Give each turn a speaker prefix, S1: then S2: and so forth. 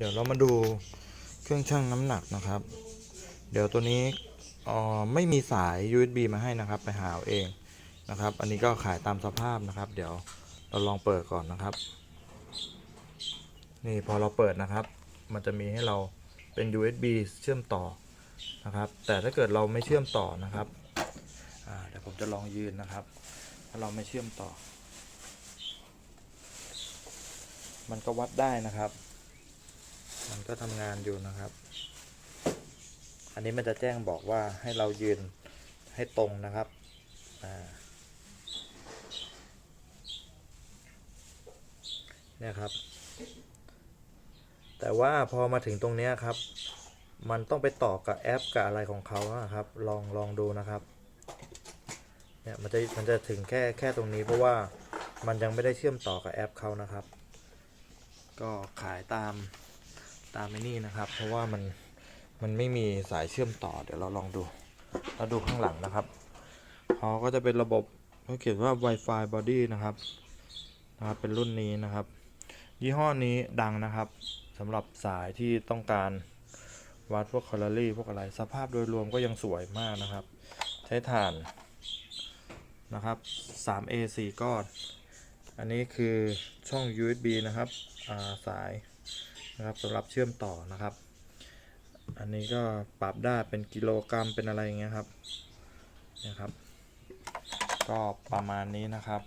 S1: เดี๋ยวเรามาดูเครื่องชั่งน้ำหนักนะครับ เดี๋ยวตัวนี้อ่อไม่มีสาย USB มาให้นะครับ ไปหาเอาเองนะครับ อันนี้ก็ขายตามสภาพนะครับ เดี๋ยวเราลองเปิดก่อนนะครับ นี่พอเราเปิดนะครับ มันจะมีให้เราเป็น USB เชื่อมต่อนะครับ แต่ถ้าเกิดเราไม่เชื่อมต่อนะครับเดี๋ยวผมจะลองยืนนะครับ ถ้าเราไม่เชื่อมต่อ มันก็วัดได้นะครับ มันก็ทำงานอยู่นะครับ อันนี้มันจะแจ้งบอกว่าให้เรายืนให้ตรงนะครับ เนี่ยครับ แต่ว่าพอมาถึงตรงนี้ครับ มันต้องไปต่อกับแอปกับอะไรของเขาอะครับ ลองลองดูนะครับ เนี่ยมันจะมันจะถึงแค่แค่ตรงนี้เพราะว่ามันยังไม่ได้เชื่อมต่อกับแอปเขานะครับ ก็ขายตาม ตามไอ้นี่นะครับ เพราะว่ามันมันไม่มีสายเชื่อมต่อเดี๋ยวเราลองดูเราดูข้างหลังนะครับเขาก็จะเป็นระบบเขาเขียนว่า Wi-Fi Body นะครับนะครับ เป็นรุ่นนี้นะครับ ยี่ห้อนี้ดังนะครับสำหรับสายที่ต้องการวัดพวกแคลอรี่พวกอะไรสภาพโดยรวมก็ยังสวยมากนะครับ ใช้ถ่านนะครับ 3A 4ก้อน อันนี้คือช่อง USB นะครับาสาย นะครับสำหรับเชื่อมต่อนะครับ อันนี้ก็ปรับได้เป็นกิโลกรัมเป็นอะไรอย่างเงี้ยครับนะครับ ก็ประมาณนี้นะครับ